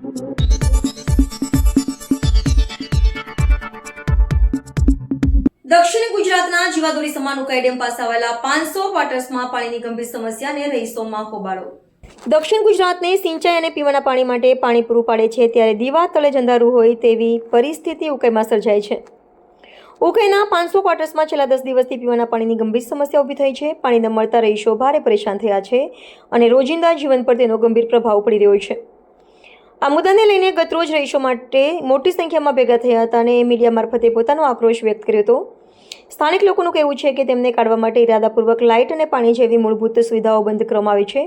દક્ષિણ ગુજરાતના જીવાદોરી સમાન કાયડેમ ડેમ પાસે આવેલા પાંચસો ક્વાર્ટર્સમાં પાણીની ગંભીર સમસ્યાને રહીશોમાં હોબાળો. દક્ષિણ ગુજરાતને સિંચાઈ અને પીવાના પાણી માટે પાણી પૂરું પાડે છે ત્યારે દીવા તળે જંધારું હોય તેવી પરિસ્થિતિ ઉકાઈમાં સર્જાય છે. ઉકાઈના પાંચસો ક્વાર્ટર્સમાં છેલ્લા દસ દિવસથી પીવાના પાણીની ગંભીર સમસ્યા ઊભી થઈ છે. પાણી ન મળતા રહીશો ભારે પરેશાન થયા છે અને રોજિંદા જીવન પર તેનો ગંભીર પ્રભાવ પડી રહ્યો છે. આ મુદ્દાને લઈને ગતરોજ રહીશો માટે મોટી સંખ્યામાં ભેગા થયા હતા અને મીડિયા મારફતે પોતાનો આક્રોશ વ્યક્ત કર્યો હતો. સ્થાનિક લોકોનું કહેવું છે કે તેમને કાઢવા માટે ઇરાદાપૂર્વક લાઇટ અને પાણી જેવી મૂળભૂત સુવિધાઓ બંધ કરવામાં આવી છે.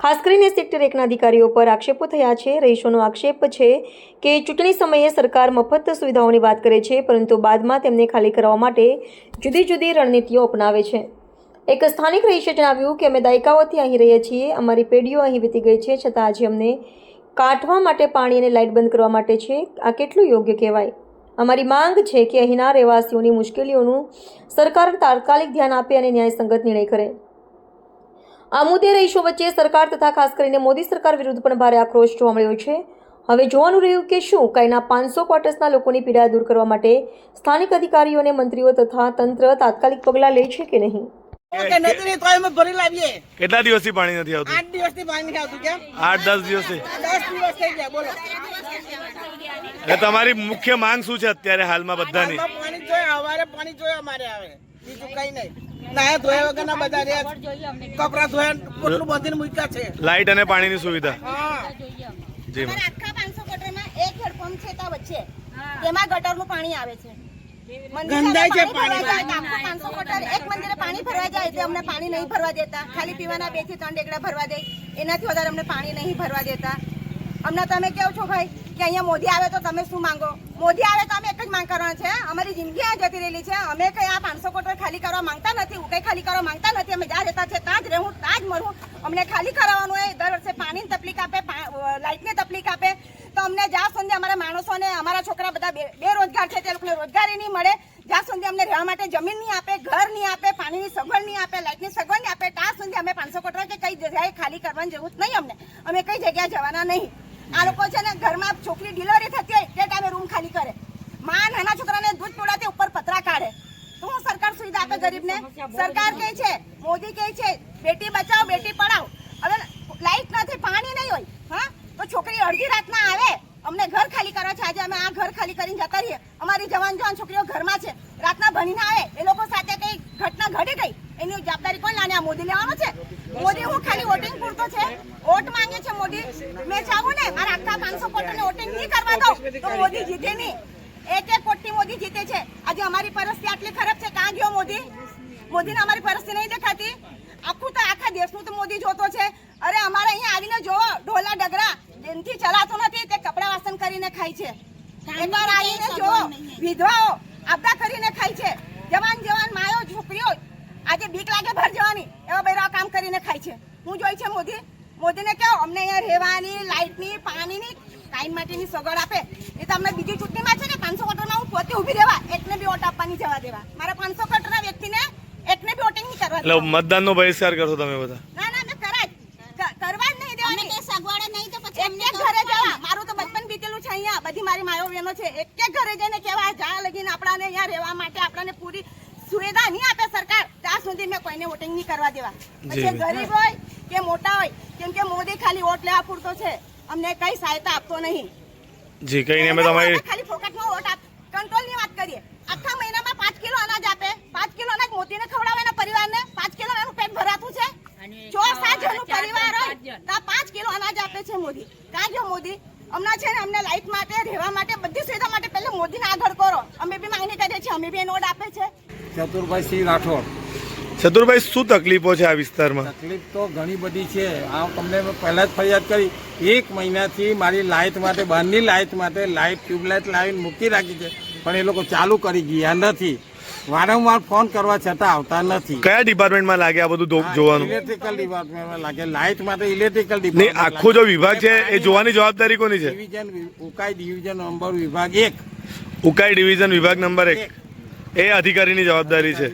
ખાસ કરીને સેક્ટર એકના અધિકારીઓ પર આક્ષેપો થયા છે. રહીશોનો આક્ષેપ છે કે ચૂંટણી સમયે સરકાર મફત સુવિધાઓની વાત કરે છે, પરંતુ બાદમાં તેમને ખાલી કરવા માટે જુદી જુદી રણનીતિઓ અપનાવે છે. એક સ્થાનિક રહીશે જણાવ્યું કે, અમે દાયકાઓથી અહીં રહીએ છીએ. અમારી પેઢીઓ અહીં વીતી ગઈ છે. છતાં આજે અમને કાઢવા માટે પાણી અને લાઇટ બંધ કરવા માટે છે. આ કેટલું યોગ્ય કહેવાય? અમારી માંગ છે કે અહીંના રહેવાસીઓની મુશ્કેલીઓનું સરકાર તાત્કાલિક ધ્યાન આપે અને ન્યાયસંગત નિર્ણય કરે. આ મુદ્દે રહીશો વચ્ચે સરકાર તથા ખાસ કરીને મોદી સરકાર વિરુદ્ધ પણ ભારે આક્રોશ જોવા મળ્યો છે. હવે જોવાનું રહ્યું કે શું કાયના પાંચસો ક્વાર્ટર્સના લોકોની પીડા દૂર કરવા માટે સ્થાનિક અધિકારીઓ અને મંત્રીઓ તથા તંત્ર તાત્કાલિક પગલાં લે છે કે નહીં? કે નથી તોય અમે ભરી લાવીએ. કેટલા દિવસથી પાણી નથી આવતું? આઠ દિવસથી પાણી નથી આવતું કેમ? આઠ દસ દિવસથી? દસ દિવસ થઈ ગયા બોલો. એટલે તમારી મુખ્ય માંગ શું છે અત્યારે હાલમાં બધાની? પાણી જોઈએ અમારે પાણી જોઈએ અમારે આવે. બીજું કઈ નહીં. નાયા ધોયા વગરના બધા રહ્યા કપડા ધોયા પોટલું બાંધીને મૂક્યા છે. લાઇટ અને પાણીની સુવિધા? જી આખા પાંચસો ગટરમાં એક હેડપંપ છે ત્યાં વચ્ચે તેમાં ગટરનું પાણી આવે છે. મંદિરે છે પાણી ભરવા પાણી. જાય તો આખું 500 ગટર એક મંદિરે પાણી ભરવા જાય એટલે અમને પાણી નહીં ભરવા દેતા. ખાલી પીવાના બેથી ત્રણ ડેકડા ભરવા દે. એનાથી વધારે અમને પાણી નહીં ભરવા દેતા. અમને તમે કેવો છો ભાઈ? કે અહીંયા મોદી આવે તો તમે શું માંગો? મોદી આવે તો અમે એક જ માંગ કરવાના છે અમારી જિંદગી આ જતી રહેલી છે. અમે કઈ આ પાંચસો કોટર ખાલી કરવા માંગતા નથી હું કઈ ખાલી કરવા માંગતા નથી. અમે જ્યાં રહેતા છે ત્યાં જ રહેવું ત્યાં જ મળું અમને ખાલી કરાવવાનું હોય દર વર્ષે પાણીની તકલીફ આપે લાઇટની તકલીફ આપે. અમને જ્યાં સુધી અમારા માણસોને અમારા છોકરા બધા બે- બેરોજગાર છે તે લોકોને રોજગારી નહીં મળે જ્યાં સુધી અમને રહેવા માટે જમીન નહીં આપે ઘર નહીં આપે પાણીની સગવડ નહીં આપે લાઇટની સગવડ નહીં આપે ત્યાં સુધી અમે પાંચસો કોટરા કે કઈ જગ્યાએ ખાલી કરવાની જરૂર નહીં અમને. અમે કઈ જગ્યાએ જવાના નહીં. આ લોકો છે ને ઘરમાં છોકરી ડિલિવરી થતી હોય તે ટાઈમે રૂમ ખાલી કરે. માં નાના છોકરાને દૂધ પીવડાવતી ઉપર પતરા કાઢે. તો હું સરકાર સુવિધા આપે ગરીબને? સરકાર કહે છે મોદી કહે છે બેટી બચાવો બેટી પઢાઓ હવે લાઈટ નથી છોકરી અડધી રાતના આવે, અમને ઘર ખાલી કરવા છે. આજે અમે આ ઘર ખાલી કરીને જતા રહીએ. અમારી જવાન જવાન છોકરીઓ ઘરમાં છે. રાતના ભણીને આવે, એ લોકો સાથે કઈ ઘટના ઘટી ગઈ? એની જવાબદારી કોણ લાને આ મોદી લેવાનો છે? મોદી હું ખાલી વોટિંગ પૂરતો છે? વોટ માંગે છે મોદી? મેં ચાહું ને, મારા આખા પાંચસો કોટને વોટિંગ નહીં કરવા દઉં, તો મોદી જીતે નહીં. એક એક કોટી મોદી જીતે છે. આજે અમારી પરિસ્થિતિ આટલી ખરાબ છે. ક્યાં ગયો મોદી? મોદીને અમારી પરિસ્થિતિ નહીં દેખાતી? આખું તો આખા દેશનું તો મોદી જોતો છે. અરે અમારે અહીંયા આવીને જોવો, ઢોલા ડગરા જેનથી ચલાતો નથી તે કપડા વાસણ કરીને ખાય છે. એકવાર આવીને જોવો વિધવાઓ આપડા કરીને ખાય છે. જવાન જવાન માયો છોકરીઓ આજે બીક લાગે ભર જવાની એવા બૈરા કામ કરીને ખાય છે. હું જોઈ છે મોદી. મોદીને કહો અમને અહીંયા રહેવાની લાઇટની પાણીની ટાઈમ માટેની સગવડ આપે. એ તમને બીજી ચૂંટણીમાં છે ને પાંચસો કટરમાં હું પોતે ઊભી રહેવા એકને બી વોટ આપવાની જવા દેવા. મારા પાંચસો કટોરના વ્યક્તિને એકને બી વોટિંગ નહીં કરવા એટલે મતદાનનો બહિષ્કાર કરશો તમે બધા ના ના મેં કરા જ. ક- કરવા જ નહીં દેવાની અમને કઈ સગવડ નહીં તો પછી એક અમને એક ઘરે જવા મારું તો બચપન બીતેલું છે અહીંયા બધી મારી માયો બહેનો છે એક એક ઘરે જઈને કેવા જા લગીને આપણાને અહીંયા રહેવા માટે આપણાને પૂરી સુવિધા નહીં આપે સરકાર ત્યાં સુધી મેં કોઈને વોટિંગ નહીં કરવા દેવા. પછી ગરીબ હોય કે મોટા હોય કેમ કે મોદી ખાલી વોટ લેવા પૂરતો છે અમને કઈ સહાયતા આપતો નહીં. જી કઈ અમે તમારી ખાલી ફોકટમાં વોટ આપ કંટ્રોલની વાત કરીએ. આખા મહિનામાં પાંચ કિલો અનાજ આપે પાંચ કિલો અનાજ મોદીને ખવડાવે એના પરિવારને પાંચ કિલો એનું પેટ ભરાતું છે છ સાત જણનું પરિવાર હોય તો પાંચ કિલો અનાજ આપે છે મોદી કાં ગયો મોદી હમણાં છે ને અમને લાઈટ માટે રહેવા માટે બધી સુવિધા માટે પહેલા મોદીને આગળ કરો અમે બી માંગણી કરીએ છીએ અમે બી એ નોટ આપે છે ચતુરભાઈ સિંહ રાઠોડ. ચતુરભાઈ શું તકલીફો છે આ વિસ્તારમાં? તકલીફ તો ઘણી બધી છે. આ તમને પહેલાં જ ફરિયાદ કરી. એક મહિનાથી મારી લાઇટ માટે બહારની લાઇટ માટે લાઇટ ટ્યુબલાઇટ લાવીને મૂકી રાખી છે. પણ એ લોકો ચાલુ કરી ગયા નથી. વારંવાર ફોન કરવા છતાં આવતા નથી. કયા ડિપાર્ટમેન્ટમાં લાગે આ બધું જોવાનું? ઇલેક્ટ્રિકલ ડિપાર્ટમેન્ટમાં લાગે. લાઇટ માટે ઇલેક્ટ્રિકલ ડિપાર્ટમેન્ટ આખો જો વિભાગ છે એ જોવાની જવાબદારી કોની છે? ડિવિઝન ઉકાઈ ડિવિઝન નંબર વિભાગ એક. ઉકાઈ ડિવિઝન વિભાગ નંબર એક. એ અધિકારીની જવાબદારી છે.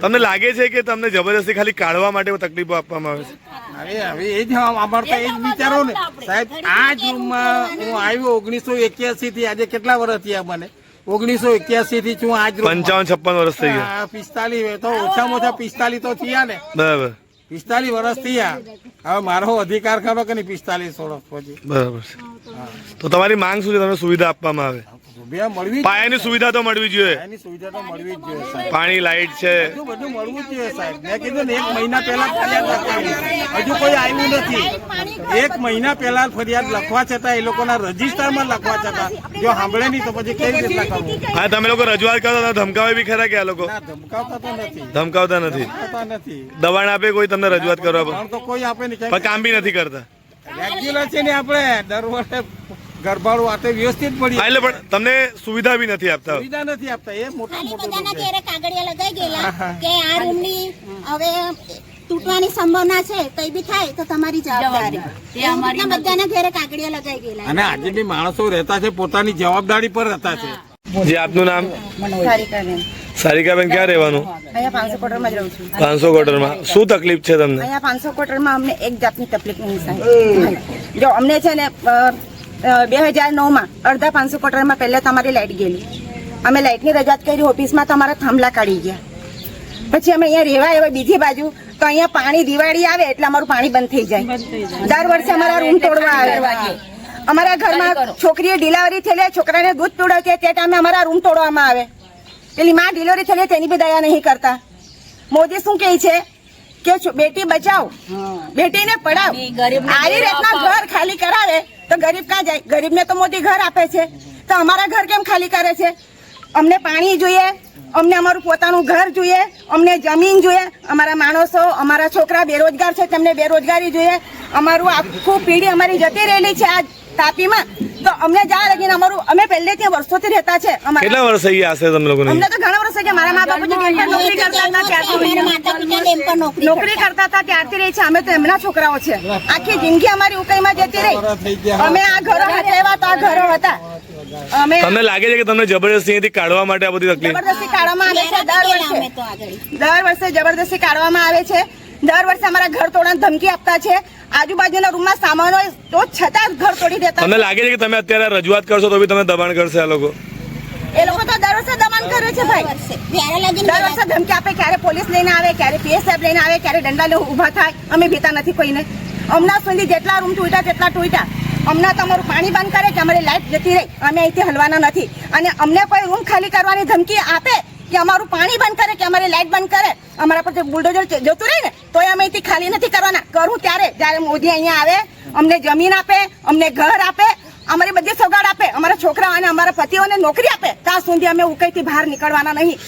તમને લાગે છે કે તમને જબરદસ્તી ખાલી કાઢવા માટે તકલીફો આપવામાં આવે છે? હવે હવે એ જ અમારે તો એ જ વિચારો ને. સાહેબ આ જ રૂમમાં હું આવ્યો ઓગણીસો એક્યાસી થી આજે કેટલા વર્ષ થયા મને? ઓગણીસો એક્યાસી થી છું આ પંચાવન છપ્પન વર્ષ થઈ ગયા. પિસ્તાલીસ તો ઓછામાં ઓછા પિસ્તાલીસ તો થયા ને. બરાબર. પિસ્તાલીસ વર્ષ થયા. હવે મારો અધિકાર ખરો કે નહીં? પિસ્તાલીસ વર્ષ પછી. બરાબર તો તમારી માંગ શું છે? તમને સુવિધા આપવામાં આવે. મળવી પાયાની સુવિધા તો મળવી જોઈએ. એની સુવિધા તો મળવી જ જોઈએ પાણી લાઇટ છે. બધું બધું મળવું જ જોઈએ સાહેબ. મેં કીધું ને એક મહિના પહેલા ફરિયાદ લખાવી હજુ કોઈ આવ્યું નથી. એક મહિના પહેલા ફરિયાદ લખવા છતાં એ લોકોના રજીસ્ટરમાં લખવા છતાં જો સાંભળે નહીં તો પછી કેવી કરવું હા તમે લોકો રજૂઆત કરો તો ધમકાવે બી ખરા કે આ લોકો? ધમકાવતા તો નથી. ધમકાવતા નથી. નથી. દબાણ આપે કોઈ તમને રજૂઆત કરવા પણ તો કોઈ આપે નહીં. પણ કામ બી નથી કરતા. રેગ્યુલર છે ને આપણે દર વર્ષે ગરબાડું આતે વ્યવસ્થિત પડી. એટલે પણ તમને સુવિધા બી નથી આપતા. સુવિધા નથી આપતા એ મોટા મોટા ઘેરે કાગળિયા લગાઈ ગયેલા કે આ રૂમની હવે તૂટવાની સંભાવના છે કઈ બી થાય તો તમારી જવાબદારી. બધાના ઘેરે કાગળિયા લગાઈ ગયેલા. અને આજે બી માણસો રહેતા છે પોતાની જવાબદારી પર રહેતા છે. જે આપનું નામ? સારિકાબેન. સારિકાબેન ક્યાં રહેવાનું? અહીંયા પાંચસો કોટરમાં જ રહું છું. પાંચસો ક્વાર્ટરમાં શું તકલીફ છે તમને? અહીંયા પાંચસો કોટરમાં અમને એક જાતની તકલીફ નહીં સાહેબ જો અમને છે ને બે હજાર નવમાં અડધા પાંચસો કોટરમાં પહેલાં તમારી લાઇટ ગયેલી. અમે લાઇટની રજાત કરી ઓફિસમાં તમારા થાંભલા કાઢી ગયા. પછી અમે અહીંયા રહેવા આવ્યા બીજી બાજુ તો અહીંયા પાણી દિવાળી આવે એટલે અમારું પાણી બંધ થઈ જાય. દર વર્ષે અમારા રૂમ તોડવા આવે. અમારા ઘરમાં છોકરીએ ડિલિવરી થયેલી છોકરાને દૂધ પીવડાવે તે ટાઈમે અમારા રૂમ તોડવામાં આવે. પેલી માં ડિલિવરી થયેલી તેની બી દયા નહીં કરતા. મોદી શું કહે છે? કે છો- બેટી બચાવ. બેટીને પડાવ આવી રીતના ઘર ખાલી કરાવે તો ગરીબ ક્યાં જાય? ગરીબને તો મોદી ઘર આપે છે. તો અમારા ઘર કેમ ખાલી કરે છે? અમને પાણી જોઈએ અમને અમારું પોતાનું ઘર જોઈએ અમને જમીન જોઈએ. અમારા માણસો અમારા છોકરા બેરોજગાર છે તેમને બેરોજગારી જોઈએ. અમારું આખું પેઢી અમારી જતી રહેલી છે આ તાપીમાં. તો અમને જ્યાં લગીને અમારું અમે પહેલેથી વર્ષોથી રહેતા છે. અમારા કેટલા વર્ષ થઈ ગયા હશે તમે લોકોને? અમને તો ઘણા વર્ષ થઈ ગયા. મારા મા બાપુ નોકરી કરતા હતા ત્યારથી નોકરી નોકરી કરતા. હતા ત્યારથી રહી છે. અમે તો એમના છોકરાઓ છે. આખી જિંદગી અમારી ઉકાઈમાં જતી રહી. અમે આ ઘરો હટાવ્યા તો આ ઘરો હતા. અમે તમને લાગે છે કે તમને જબરદસ્તી કાઢવા માટે આ બધી તકલીફ? જબરદસ્તી કાઢવામાં આવે છે. દર વર્ષે દર વર્ષે જબરદસ્તી કાઢવામાં આવે છે. દર વર્ષે અમારા ઘર તોડવાની ધમકી આપતા છે. આજુબાજુના રૂમમાં સામાન હોય તો છતાં ઘર તોડી દેતા. તમને લાગે છે કે તમે અત્યારે રજૂઆત કરશો તો બી તમે દબાણ કરશે આ લોકો? એ લોકો તો દર વર્ષે દબાણ કરે છે ભાઈ. દર વર્ષે ધમકી આપે ક્યારે પોલીસ લઈને આવે ક્યારે પીએસ સાહેબ લઈને આવે ક્યારે દંડા લઈને ઊભા થાય. અમે ભીતા નથી કોઈને. હમણાં સુધી જેટલા રૂમ તૂટ્યા તેટલા તૂટ્યા. હમણાં તમારું પાણી બંધ કરે કે અમારી લાઈટ જતી રહી. અમે અહીંથી હલવાના નથી. અને અમને કોઈ રૂમ ખાલી કરવાની ધમકી આપે કે અમારું પાણી બંધ કરે, કે અમારી લાઈટ બંધ કરે. અમારા પર બુલડોઝર જતું રહે ને, તોય અમે અહીંથી ખાલી નથી કરવાના. કરું ત્યારે, જ્યારે મોદી અહીંયા આવે, અમને જમીન આપે, અમને ઘર આપે, અમારી બધી સગાડ આપે. અમારા છોકરા અને અમારા પતિઓને નોકરી આપે. ત્યાં સુધી અમે ઉકઈથી બહાર નીકળવાના નહીં.